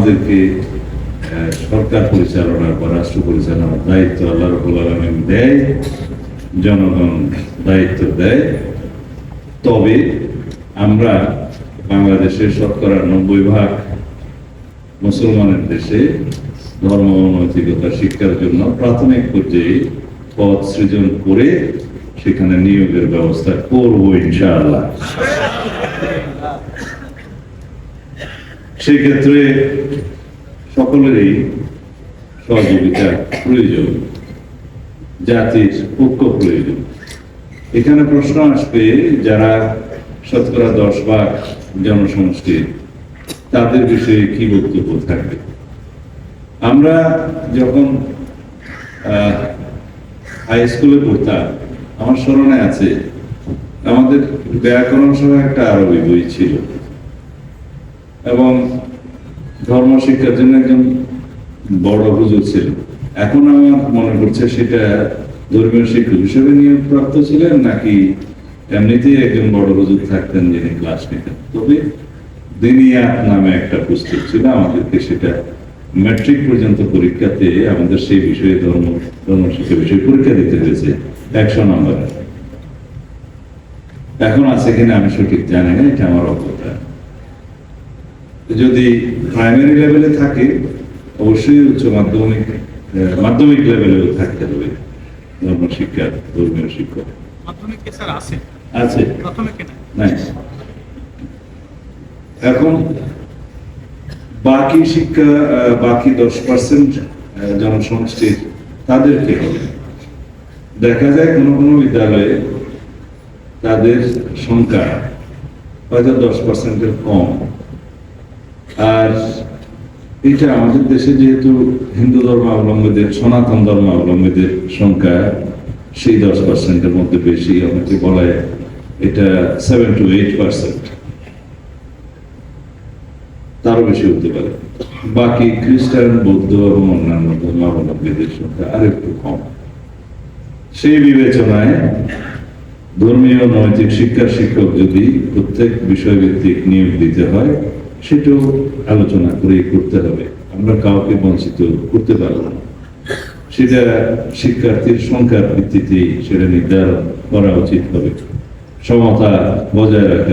আমাদেরকে সরকার পরিচালনা বা রাষ্ট্র পরিচালনার দায়িত্ব আল্লাহ রবুল আলমিন দেয়, জনগণ দায়িত্ব দেয়। তবে আমরা বাংলাদেশের শতকরা নব্বই ভাগ মুসলমানের দেশে ধর্ম নৈতিকতা শিক্ষার জন্য প্রাথমিক পর্যায়ে পদ সৃজন করে সেখানে নিয়োগের ব্যবস্থা করব ইনশাআল্লাহ। সেই ক্ষেত্রে সকলেরই সহযোগিতা প্রয়োজন, জাতির ঐক্য প্রয়োজন। এখানে প্রশ্ন আসবে, যারা শতকরা দশ ভাগ জনসমষ্টির, তাদের বিষয়ে কি বক্তব্য থাকবে? আমরা যখন হাই স্কুলে পড়তাম, আমার স্মরণে আছে, আমাদের ব্যাকরণ সহ একটা আরবি বই ছিল। এবং ধর্ম শিক্ষার জন্য একজন বড় হুজুর ছিল। এখন আমার মনে পড়ছে সেটা ধর্মীয় শিক্ষক হিসেবে নিয়োগপ্রাপ্ত ছিলেন নাকি এমনিতেই একজন বড় হুজুর থাকতেন যিনি ক্লাস নিতেন। তবে দিনিয়াত নামে একটা পুস্তক ছিল। আমাদেরকে সেটা ম্যাট্রিক পর্যন্ত পরীক্ষাতে আমাদের সেই বিষয়ে ধর্ম ধর্ম শিক্ষা বিষয়ে পরীক্ষা দিতে হয়েছে একশো নম্বরে। এখন আছে কিনা আমি সঠিক জানি না, এটা আমার অজ্ঞতা যদি প্রাইমারি লেভেলে থাকে অবশ্যই উচ্চ মাধ্যমিক মাধ্যমিক লেভেলেও থাকতে হবে। ধর্ম শিক্ষা ধর্মীয় শিক্ষা মাধ্যমিক কি স্যার আছে? এখন বাকি শিক্ষা বাকি দশ পার্সেন্ট জনসমষ্টির তাদেরকে হবে। দেখা যায় কোনো কোনো বিদ্যালয়ে তাদের সংখ্যা হয়তো দশ পার্সেন্টের কম। আর এটা আমাদের দেশে যেহেতু হিন্দু ধর্মাবলম্বীদের, সনাতন ধর্মাবলম্বীদের সংখ্যা সেই দশ পার্সেন্টের মধ্যে বেশি, অনেকে বলে এটা সেভেন টু এইট পার্সেন্ট তারও বেশি হতে পারে। বাকি খ্রিস্টান, বৌদ্ধ এবং অন্যান্য ধর্মাবলম্বীদের সংখ্যা আরেকটু কম। সেই বিবেচনায় ধর্মীয় নৈতিক শিক্ষার শিক্ষক যদি প্রত্যেক বিষয়ভিত্তিক নিয়োগ দিতে হয় সেটাও আলোচনা করে করতে হবে। আমরা কাউকে বঞ্চিত করতে পারব না। সেটা শিক্ষার্থীর সংখ্যার ভিত্তিতেই সেটা নির্ধারণ করা উচিত হবে। সমতা বজায় রাখা